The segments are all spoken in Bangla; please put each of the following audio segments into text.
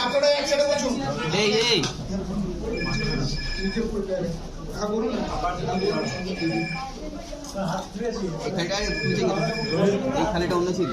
আপনারা একসাথে বসুন এই এই হ্যাঁ এই থালিটা অন্য ছিল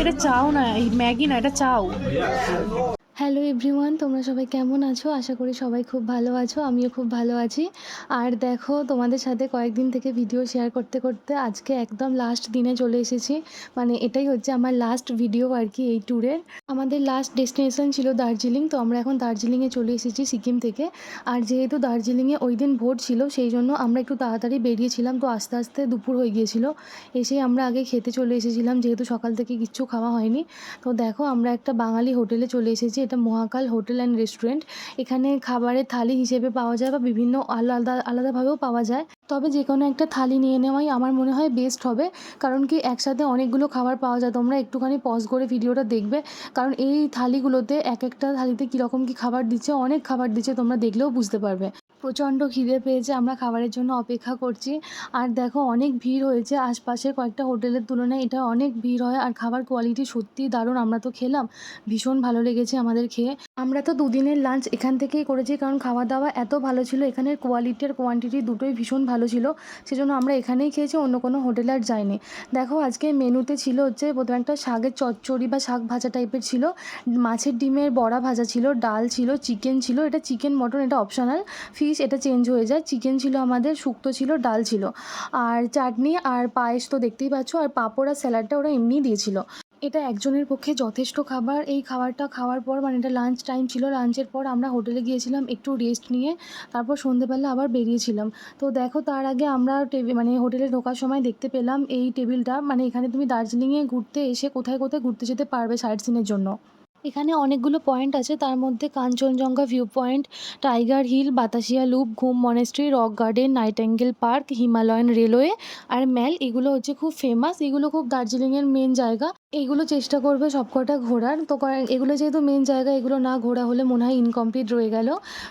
এটা চাও না এই ম্যাগি না এটা চাও হ্যালো এভরিওয়ান তোমরা সবাই কেমন আছো? আশা করি সবাই খুব ভালো আছো। আমিও খুব ভালো আছি। আর দেখো, তোমাদের সাথে কয়েকদিন থেকে ভিডিও শেয়ার করতে করতে আজকে একদম লাস্ট দিনে চলে এসেছি। মানে এটাই হচ্ছে আমার লাস্ট ভিডিও আর কি এই ট্যুরের আমাদের লাস্ট ডেস্টিনেশন ছিল দার্জিলিং। তো আমরা এখন দার্জিলিংয়ে চলে এসেছি সিকিম থেকে। আর যেহেতু দার্জিলিংয়ে ওই দিন ভোট ছিল, সেই জন্য আমরা একটু তাড়াতাড়ি বেরিয়েছিলাম। তো আস্তে আস্তে দুপুর হয়ে গিয়েছিল। এসে আমরা আগে খেতে চলে এসেছিলাম। যেহেতু সকাল থেকে কিচ্ছু খাওয়া হয়নি। তো দেখো, আমরা একটা বাঙালি হোটেলে চলে এসেছি। এটা মহাকাল হোটেল অ্যান্ড রেস্টুরেন্ট। এখানে খাবারের থালি হিসেবে পাওয়া যায় বা বিভিন্ন আলাদা, আলাদাভাবেও পাওয়া যায়। তবে যে কোনো একটা থালি নিয়ে নেওয়াই আমার মনে হয় বেস্ট হবে। কারণ কি একসাথে অনেকগুলো খাবার পাওয়া যায়। তোমরা একটুখানি পজ করে ভিডিওটা দেখবে। কারণ এই থালিগুলোতে এক একটা থালিতে কীরকম কী খাবার দিচ্ছে, অনেক খাবার দিচ্ছে, তোমরা দেখলেও বুঝতে পারবে। প্রচণ্ড খিদে পেয়েছে, আমরা খাবারের জন্য অপেক্ষা করছি। আর দেখো, অনেক ভিড় হয়েছে। আশপাশের কয়েকটা হোটেলের তুলনায় এটা অনেক ভিড় হয়। আর খাবার কোয়ালিটি সত্যিই দারুণ। আমরা তো খেলাম। ভীষণ ভালো লেগেছে আমাদের খেয়ে। আমরা তো দুদিনের লাঞ্চ এখান থেকেই করেছি, কারণ খাওয়া দাওয়া এত ভালো ছিল, এখানের কোয়ালিটি আর কোয়ান্টিটি দুটোই ভীষণ ভালো ছিল, সেজন্য আমরা এখানেই খেয়েছি, অন্য কোনো হোটেল আর যাইনি। দেখো, আজকে মেনুতে ছিল হচ্ছে প্রথমে একটা শাকের চচ্চড়ি বা শাক ভাজা টাইপের ছিল, মাছের ডিমের বড়া ভাজা ছিল, ডাল ছিল চিকেন ছিল, এটা চিকেন মটন এটা অপশনাল ফিশ এটা চেঞ্জ হয়ে যায় চিকেন ছিল আমাদের, শুক্তো ছিল, ডাল ছিল। আর চাটনি আর পায়েস তো দেখতেই পাচ্ছ, আর পাঁপড় আর স্যালাডটা ওরা এমনিই দিয়েছিল। এটা একজনের পক্ষে যথেষ্ট খাবার। এই খাবারটা খাওয়ার পর মানে এটা লাঞ্চ টাইম ছিল লাঞ্চের পর আমরা হোটেলে গিয়েছিলাম একটু রেস্ট নিয়ে, তারপর সন্ধেবেলা আবার বেরিয়েছিলাম। তো দেখো, তার আগে আমরা মানে হোটেলে ঢোকার সময় দেখতে পেলাম এই টেবিলটা মানে এখানে তুমি দার্জিলিংয়ে ঘুরতে এসে কোথায় কোথায় ঘুরতে যেতে পারবে সাইট সিনের জন্য। এখানে অনেকগুলো পয়েন্ট আছে, তার মধ্যে Kanchenjunga view point tiger hill Batasia loop Ghum monastery rock garden nightingale park Himalayan railway আর ম্যাল এগুলো হচ্ছে খুব ফেমাস এগুলো খুব দার্জিলিংয়ের মেন জায়গা। এইগুলো চেষ্টা করবে সবকটা ঘোরার। তো এগুলো যেহেতু মেন জায়গা, এগুলো না ঘোরা হলে মনে হয় ইনকমপ্লিট রয়ে গেল।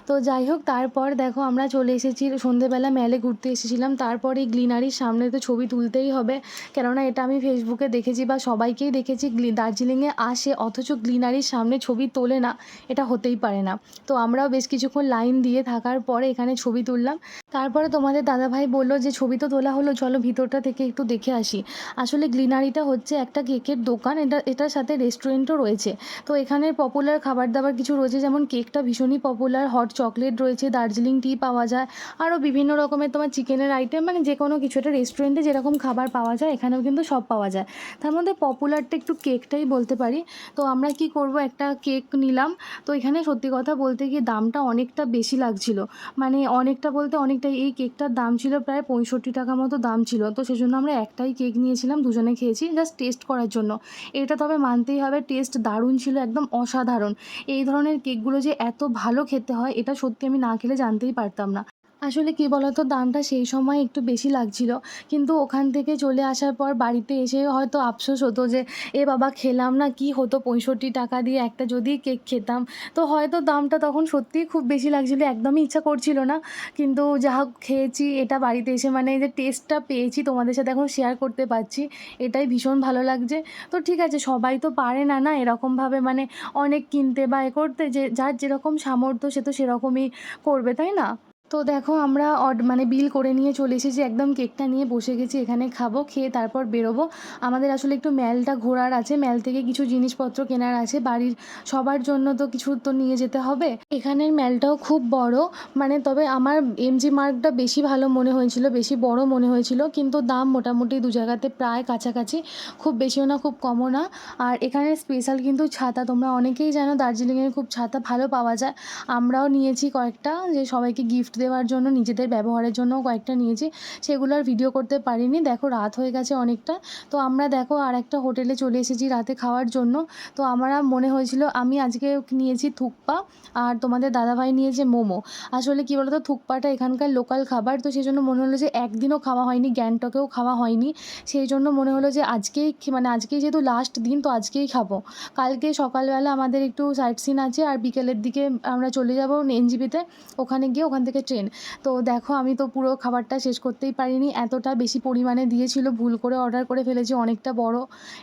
তো যাই হোক, তারপর দেখো আমরা চলে এসেছি সন্ধেবেলা মেলে ঘুরতে এসেছিলাম। তারপর এই গ্লিনারির সামনে তো ছবি তুলতেই হবে। কেননা এটা আমি ফেসবুকে দেখেছি বা সবাইকেই দেখেছি দার্জিলিংয়ে আসে, অথচ গ্লিনারির সামনে ছবি তোলে না। এটা হতেই পারে না। তো আমরাও বেশ কিছুক্ষণ লাইন দিয়ে থাকার পরে এখানে ছবি তুললাম। তারপরে তোমাদের দাদাভাই বলল যে, ছবি তো তোলা হলো, চলো ভিতরটা থেকে একটু দেখে আসি। আসলে গ্লিনারিটা হচ্ছে একটা কেকের দোকান। এটা, এটার সাথে রেস্টুরেন্টও রয়েছে। তো এখানের পপুলার খাবার দাবার কিছু রয়েছে, যেমন কেকটা ভীষণই পপুলার হট চকলেট রয়েছে, দার্জিলিং টি পাওয়া যায়, আরও বিভিন্ন রকমের তোমার চিকেনের আইটেম মানে যে কোনো কিছু একটা রেস্টুরেন্টে যেরকম খাবার পাওয়া যায়, এখানেও কিন্তু সব পাওয়া যায়। তার মধ্যে পপুলারটা একটু কেকটাই বলতে পারি। তো আমরা কি করব, একটা কেক নিলাম। তো এখানে সত্যি কথা বলতে গিয়ে দামটা অনেকটা বেশি লাগছিল। মানে অনেকটা বলতে অনেকটাই, এই কেকটার দাম ছিল প্রায় পঁয়ষট্টি টাকা মতো দাম ছিল। তো সেজন্য আমরা একটাই কেক নিয়েছিলাম, দুজনে খেয়েছি জাস্ট টেস্ট করার জন্য। এটা তবে মানতেই হবে টেস্ট দারুণ ছিল, একদম অসাধারণ। এই ধরনের কেকগুলো যে এত ভালো খেতে হয়, এটা সত্যি আমি না খেলে জানতেই পারতাম না। আসলে কী বলতো, দামটা সেই সময় একটু বেশি লাগছিল। কিন্তু ওখান থেকে চলে আসার পর বাড়িতে এসে হয়তো আফসোস হতো যে, এ বাবা, খেলাম না, কি হতো? পঁয়ষট্টি টাকা দিয়ে একটা যদি কেক খেতাম। তো হয়তো দামটা তখন সত্যিই খুব বেশি লাগছিল, একদমই ইচ্ছা করছিল না। কিন্তু যা খেয়েছি, এটা বাড়িতে এসে মানে যে টেস্টটা পেয়েছি, তোমাদের সাথে এখন শেয়ার করতে পারছি, এটাই ভীষণ ভালো লাগছে। তো ঠিক আছে, সবাই তো পারে না না এরকমভাবে মানে অনেক কিনতে বা এ করতে, যে যার যেরকম সামর্থ্য সে তো সেরকমই করবে, তাই না? তো দেখো আমরা অড মানে বিল করে নিয়ে চলে এসেছি, একদম কেকটা নিয়ে বসে গেছি, এখানে খাব, খেয়ে তারপর বেরোবো। আমাদের আসলে একটু ম্যালটা ঘোরার আছে, ম্যাল থেকে কিছু জিনিসপত্র কেনার আছে, বাড়ির সবার জন্য তো কিছু তো নিয়ে যেতে হবে। এখানের ম্যালটাও খুব বড় মানে তবে আমার এমজি মার্কটা বেশি ভালো মনে হয়েছিল, বেশি বড় মনে হয়েছিল, কিন্তু দাম মোটামুটি দু জায়গাতে প্রায় কাছাকাছি, খুব বেশিও না, খুব কমও না। আর এখানে স্পেশাল কিন্তু ছাতা, তোমরা অনেকেই জানো দার্জিলিংয়ের খুব ছাতা ভালো পাওয়া যায়, আমরাও নিয়েছি কয়েকটা, যে সবাইকে গিফট দেওয়ার জন্য, নিজেদের ব্যবহারের জন্য কয়েকটা নিয়েছি। সেগুলো আর ভিডিও করতে পারিনি। দেখো, রাত হয়ে গেছে অনেকটা। তো আমরা দেখো আর একটা হোটেলে চলে এসেছি রাতে খাওয়ার জন্য। তো আমার মনে হয়েছিল, আমি আজকে নিয়েছি থুকপা আর তোমাদের দাদাভাই নিয়েছে মোমো। আসলে কী বলতো, থুকপাটা এখানকার লোকাল খাবার। তো সেই জন্য মনে হলো যে, একদিনও খাওয়া হয়নি, গ্যাংটকেও খাওয়া হয়নি। সেই জন্য মনে হলো যে, আজকেই মানে আজকেই যেহেতু লাস্ট দিন, তো আজকেই খাব। কালকে সকালবেলা আমাদের একটু সাইট সিন আছে। আর বিকেলের দিকে আমরা চলে যাব এনজিপিতে। ওখানে গিয়ে ওখান থেকে ট্রেন তো দেখো, আমি তো পুরো খাবারটা শেষ করতেই পারিনি। এতটা বেশি পরিমাণে দিয়েছিল, ভুল করে অর্ডার করে ফেলেছি, অনেকটা বড়।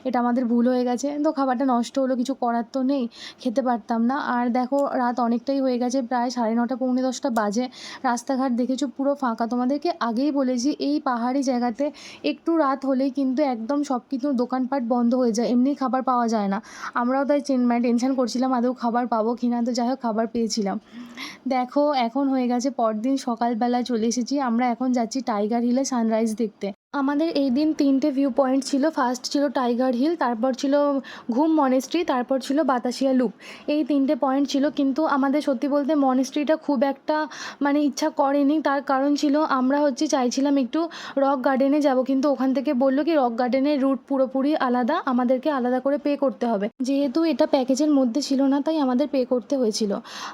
এটা আমাদের ভুল হয়ে গেছে। তো খাবারটা নষ্ট হলো, কিছু করার তো নেই, খেতে পারতাম না। আর দেখো, রাত অনেকটাই হয়ে গেছে, প্রায় সাড়ে নটা, পৌনে দশটা বাজে। রাস্তাঘাট দেখেছ, পুরো ফাঁকা। তোমাদেরকে আগেই বলেছি, এই পাহাড়ি জায়গাতে একটু রাত হলেই কিন্তু একদম সব কিছু দোকানপাট বন্ধ হয়ে যায়। এমনি খাবার পাওয়া যায় না। আমরাও তাই মানে টেনশন করছিলাম, আদৌ খাবার পাবো কি না তো যাই হোক, খাবার পেয়েছিলাম। দেখো, এখন হয়ে গেছে পরদিন সকালবেলা চলে এসেছি। আমরা এখন যাচ্ছি টাইগার হিলে সানরাইজ দেখতে। আমাদের এই দিন তিনটে ভিউ পয়েন্ট ছিল। ফার্স্ট ছিল টাইগার হিল তারপর ছিল ঘুম মনেস্ট্রি তারপর ছিল বাতাসিয়া লুপ এই তিনটে পয়েন্ট ছিল, কিন্তু আমাদের সত্যি বলতে মনেস্ট্রিটা খুব একটা মানে ইচ্ছা করেনি। তার কারণ ছিল, আমরা হচ্ছে চাইছিলাম একটু রক গার্ডেনে যাব, কিন্তু ওখান থেকে বলল কি রক গার্ডেনের রুট পুরোপুরি আলাদা, আমাদেরকে আলাদা করে পে করতে হবে। যেহেতু এটা প্যাকেজের মধ্যে ছিল না, তাই আমাদের পে করতে হয়েছিল।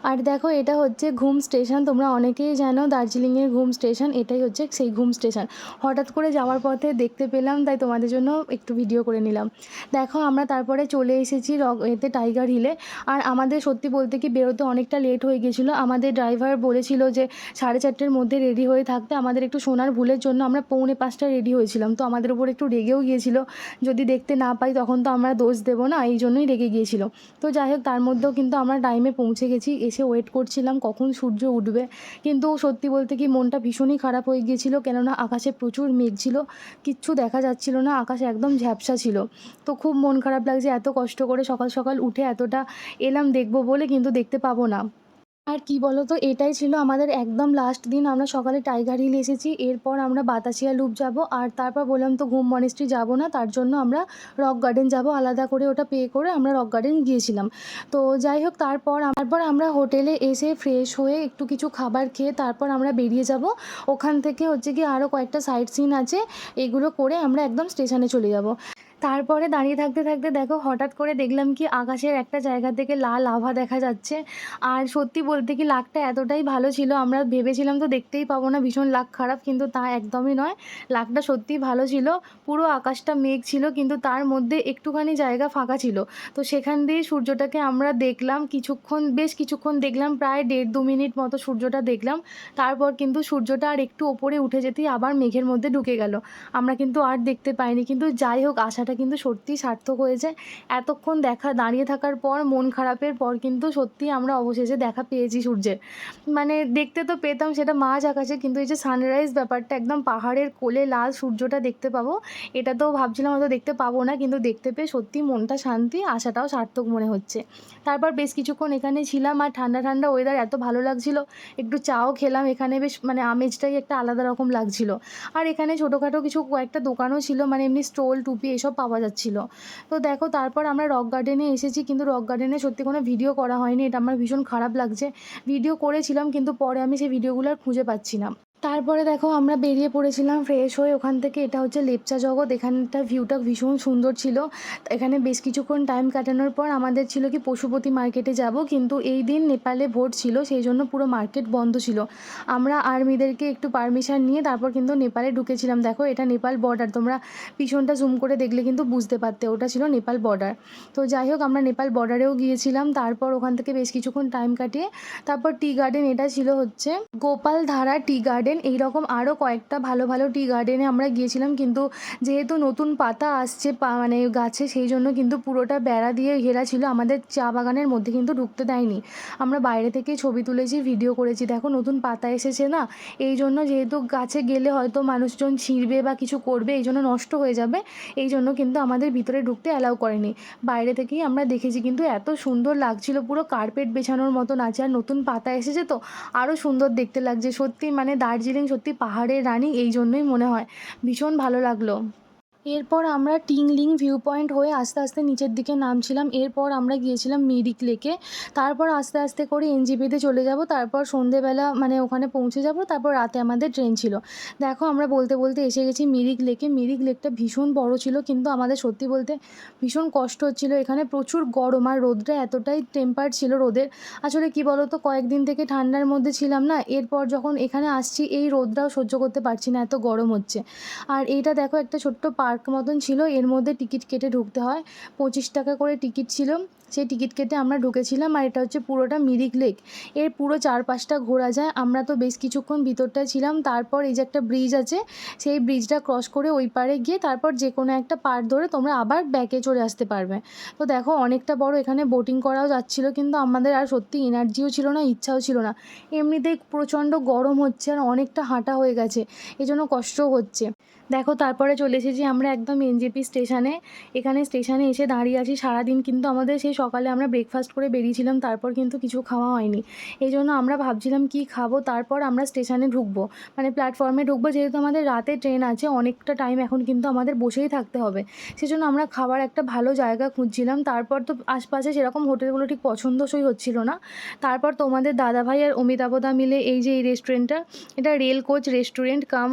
আর দেখো, এটা হচ্ছে ঘুম স্টেশন তোমরা অনেকেই জানো, দার্জিলিংয়ের ঘুম স্টেশন এটাই হচ্ছে সেই ঘুম স্টেশন হঠাৎ করে যাওয়ার পথে দেখতে পেলাম, তাই তোমাদের জন্য একটু ভিডিও করে নিলাম। দেখো, আমরা তারপরে চলে এসেছি এতে টাইগার হিলে। আর আমাদের সত্যি বলতে কি বেরোতে অনেকটা লেট হয়ে গেছিল। আমাদের ড্রাইভার বলেছিল যে সাড়ে চারটের মধ্যে রেডি হয়ে থাকতে। আমাদের একটু সোনার ভুলের জন্য আমরা পৌনে পাঁচটায় রেডি হয়েছিলাম। তো আমাদের উপর একটু রেগেও গিয়েছিল। যদি দেখতে না পাই, তখন তো আমরা দোষ দেবো না, এই জন্যই রেগে গিয়েছিল। তো যাই হোক, তার মধ্যেও কিন্তু আমরা টাইমে পৌঁছে গেছি। এসে ওয়েট করছিলাম কখন সূর্য উঠবে। কিন্তু সত্যি বলতে কি মনটা ভীষণই খারাপ হয়ে গিয়েছিল। কেননা আকাশে প্রচুর মেঘ ছিল। কিচ্ছু দেখা যাচ্ছিল না, আকাশ একদম ঝ্যাপসা ছিল। তো খুব মন খারাপ লাগছে, এত কষ্ট করে সকাল সকাল উঠে এতটা এলাম দেখব বলে, কিন্তু দেখতে পাবো না। আর কি বলো তো এটাই ছিল আমাদের একদম লাস্ট দিন। আমরা সকালে টাইগার হিল এসেছি, এরপর আমরা বাতাসিয়া লুপ যাব, আর তারপর বললাম তো ঘুম মনেস্ট্রি যাব না, তার জন্য আমরা রক গার্ডেন যাব, আলাদা করে ওটা পে করে আমরা রক গার্ডেন গিয়েছিলাম। তো যাই হোক, তারপর তারপর আমরা হোটেলে এসে ফ্রেশ হয়ে একটু কিছু খাবার খেয়ে তারপর আমরা বেরিয়ে যাব। ওখান থেকে হচ্ছে কি আরও কয়েকটা সাইট সিন আছে, এগুলো করে আমরা একদম স্টেশনে চলে যাব। তারপরে দাঁড়িয়ে থাকতে থাকতে দেখো হঠাৎ করে দেখলাম কি আকাশের একটা জায়গা থেকে লাল আভা দেখা যাচ্ছে। আর সত্যি বলতে কি লাকটা এতটাই ভালো ছিল, আমরা ভেবেছিলাম তো দেখতেই পাবো না, ভীষণ লাক খারাপ, কিন্তু তা একদমই নয়। লাকটা সত্যিই ভালো ছিল, পুরো আকাশটা মেঘ ছিল, কিন্তু তার মধ্যে একটুখানি জায়গা ফাঁকা ছিল। তো সেখান দিয়ে সূর্যটাকে আমরা দেখলাম, কিছুক্ষণ, বেশ কিছুক্ষণ দেখলাম, প্রায় দেড় দু মিনিট মতো সূর্যটা দেখলাম। তারপর কিন্তু সূর্যটা আর একটু ওপরে উঠে যেতেই আবার মেঘের মধ্যে ঢুকে গেল। আমরা কিন্তু আর দেখতে পাইনি, কিন্তু যাই হোক আশাটা কিন্তু সত্যিই সার্থক হয়েছে এতক্ষণ দেখা, দাঁড়িয়ে থাকার পর মন খারাপের পর কিন্তু সত্যি আমরা অবশেষে দেখা পেয়েছি সূর্যের। মানে দেখতে তো পেতাম সেটা মাঝ আকাশে, কিন্তু এই যে সানরাইজ ব্যাপারটা একদম পাহাড়ের কোলে লাল সূর্যটা দেখতে পাবো, এটা তো ভাবছিলাম হয়তো দেখতে পাবো না, কিন্তু দেখতে পেয়ে সত্যি মনটা শান্তি, আশাটাও সার্থক মনে হচ্ছে। তারপর বেশ কিছুক্ষণ এখানে ছিলাম আর ঠান্ডা ঠান্ডা ওয়েদার এত ভালো লাগছিল, একটু চাও খেলাম, এখানে বেশ মানে আমেজটাই একটা আলাদা রকম লাগছিল। আর এখানে ছোটোখাটো কিছু কয়েকটা দোকানও ছিল মানে এমনি স্টোল, টুপি এসব পাওয়া যাচ্ছিল। তো দেখো, তারপর আমরা রক গার্ডেনে এসেছি, কিন্তু রক গার্ডেনে সত্যি কোনো ভিডিও করা হয়নি। এটা আমার ভীষণ খারাপ লাগছে। ভিডিও করেছিলাম, কিন্তু পরে আমি সেই ভিডিওগুলো আর খুঁজে পাচ্ছি না। তারপরে দেখো আমরা বেরিয়ে পড়েছিলাম ফ্রেশ হয়ে ওখান থেকে। এটা হচ্ছে লেপচা জগৎ। এখানটা ভিউটা ভীষণ সুন্দর ছিল। এখানে বেশ কিছুক্ষণ টাইম কাটানোর পর আমাদের ছিল কি পশুপতি মার্কেটে যাব। কিন্তু এই দিন নেপালে ভোট ছিল, সেই জন্য পুরো মার্কেট বন্ধ ছিল। আমরা আর্মিদেরকে একটু পারমিশন নিয়ে তারপর কিন্তু নেপালে ঢুকেছিলাম। দেখো এটা নেপাল বর্ডার তোমরা পিছনটা জুম করে দেখলে কিন্তু বুঝতে পারতে, ওটা ছিল নেপাল বর্ডার তো যাই হোক, আমরা নেপাল বর্ডারেও গিয়েছিলাম। তারপর ওখান থেকে বেশ কিছুক্ষণ টাইম কাটিয়ে তারপর টি গার্ডেন এটা ছিল হচ্ছে গোপাল ধারা টি গার্ডেন এইরকম আরও কয়েকটা ভালো ভালো টি গার্ডেনে আমরা গিয়েছিলাম। কিন্তু যেহেতু নতুন পাতা আসছে মানে গাছে, সেই জন্য কিন্তু পুরোটা বেড়া দিয়ে ঘেরা ছিল। আমাদের চা বাগানের মধ্যে কিন্তু ঢুকতে দেয়নি। আমরা বাইরে থেকে ছবি তুলেছি ভিডিও করেছি। দেখো, নতুন পাতা এসেছে না? এই জন্য যেহেতু গাছে গেলে হয়তো মানুষজন ছিঁড়বে বা কিছু করবে, এই জন্য নষ্ট হয়ে যাবে। এই জন্য কিন্তু আমাদের ভিতরে ঢুকতে অ্যালাউ করেনি। বাইরে থেকেই আমরা দেখেছি কিন্তু এত সুন্দর লাগছিল। পুরো কার্পেট বেছানোর মতন আছে। আর নতুন পাতা এসেছে তো আরও সুন্দর দেখতে লাগছে। সত্যি মানে দার্জিলিং সত্যি পাহাড়ের রানী এই জন্যই মনে হয়। ভীষণ ভালো লাগল। এরপর আমরা টিংলিং ভিউ পয়েন্ট হয়ে আস্তে আস্তে নিচের দিকে নামছিলাম। এরপর আমরা গিয়েছিলাম মিরিক লেকে। তারপর আস্তে আস্তে করে এনজিপিতে চলে যাব। তারপর সন্ধেবেলা মানে ওখানে পৌঁছে যাব। তারপর রাতে আমাদের ট্রেন ছিল। দেখো আমরা বলতে বলতে এসে গেছি মিরিক লেকে। মিরিক লেকটা ভীষণ বড় ছিল কিন্তু আমাদের সত্যি বলতে ভীষণ কষ্ট হচ্ছিল। এখানে প্রচুর গরম আর রোদটা এতটাই টেম্পার ছিল রোদের। আসলে কি বলো তো কয়েকদিন থেকে ঠান্ডার মধ্যে ছিলাম না। এরপর যখন এখানে আসছি, এই রোদটাও সহ্য করতে পারছি না, এত গরম হচ্ছে। আর এইটা দেখো একটা ছোট্ট পার্ক মতন ছিল, এর মধ্যে টিকিট কেটে ঢুকতে হয়। পঁচিশ টাকা করে টিকিট ছিল, সেই টিকিট কেটে আমরা ঢুকেছিলাম আর এটা হচ্ছে পুরোটা মিরিক লেক। এর পুরো চারপাশটা ঘোরা যায়, আমরা তো বেশ কিছুক্ষণ ভিতরটায় ছিলাম। তারপর এই যে একটা ব্রিজ আছে, সেই ব্রিজটা ক্রস করে ওই পারে গিয়ে তারপর যে কোনো একটা পার ধরে তোমরা আবার ব্যাকে চলে আসতে পারবে। তো দেখো, অনেকটা বড় এখানে বোটিং করাও যাচ্ছিল, কিন্তু আমাদের আর সত্যি এনার্জিও ছিল না, ইচ্ছাও ছিল না। এমনিতেই প্রচণ্ড গরম হচ্ছে আর অনেকটা হাঁটা হয়ে গেছে এই জন্য কষ্টও হচ্ছে। দেখো, তারপরে চলে এসেছি আমরা একদম এনজেপি স্টেশনে। এখানে স্টেশনে এসে দাঁড়িয়ে আছি সারাদিন, কিন্তু আমাদের সেই সকালে আমরা ব্রেকফাস্ট করে বেরিয়েছিলাম, তারপর কিন্তু কিছু খাওয়া হয়নি। এই জন্য আমরা ভাবছিলাম কি খাব, তারপর আমরা স্টেশনে ঢুকবো। মানে প্ল্যাটফর্মে ঢুকবো, যেহেতু আমাদের রাতে ট্রেন আছে, অনেকটা টাইম এখন কিন্তু আমাদের বসেই থাকতে হবে। সেজন্য আমরা খাবার একটা ভালো জায়গা খুঁজছিলাম। তারপর তো আশপাশে সেরকম হোটেলগুলো ঠিক পছন্দসই হচ্ছিল না। তারপর তোমাদের দাদাভাই আর অমিতাভদা মিলে এই যে এই রেস্টুরেন্টটা এটা rail coach restaurant cum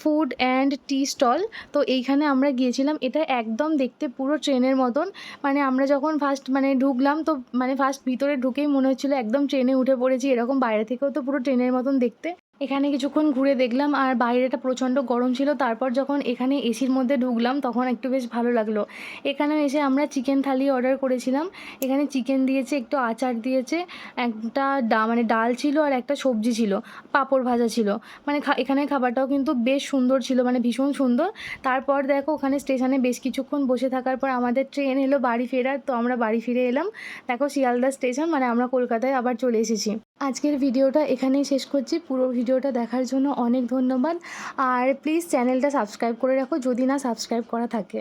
food and tea stall তো এইখানে আমরা গিয়েছিলাম। এটা একদম দেখতে পুরো ট্রেনের মতন। মানে আমরা যখন ফার্স্ট মানে ঢুকলাম, তো মানে ফার্স্ট ভিতরে ঢুকেই মনে হচ্ছিল একদম ট্রেনে উঠে পড়েছি। এরকম বাইরে থেকেও তো পুরো ট্রেনের মতন দেখতে। এখানে কিছুক্ষণ ঘুরে দেখলাম আর বাইরেটা প্রচণ্ড গরম ছিল। তারপর যখন এখানে এসির মধ্যে ঢুকলাম তখন একটু বেশ ভালো লাগল। এখানে এসে আমরা চিকেন থালি অর্ডার করেছিলাম। এখানে চিকেন দিয়েছে, একটু আচার দিয়েছে, একটা ডা মানে ডাল ছিল আর একটা সবজি ছিল, পাঁপড় ভাজা ছিল। মানে এখানে খাবারটাও কিন্তু বেশ সুন্দর ছিল মানে ভীষণ সুন্দর। তারপর দেখো ওখানে স্টেশনে বেশ কিছুক্ষণ বসে থাকার পর আমাদের ট্রেন এলো বাড়ি ফেরার। তো আমরা বাড়ি ফিরে এলাম। দেখো শিয়ালদা স্টেশন মানে আমরা কলকাতায় আবার চলে এসেছি। আজকের ভিডিওটা এখানেই শেষ করছি। পুরো ভিডিওটা দেখার জন্য অনেক ধন্যবাদ। আর প্লিজ চ্যানেলটা সাবস্ক্রাইব করে রাখো যদি না সাবস্ক্রাইব করা থাকে।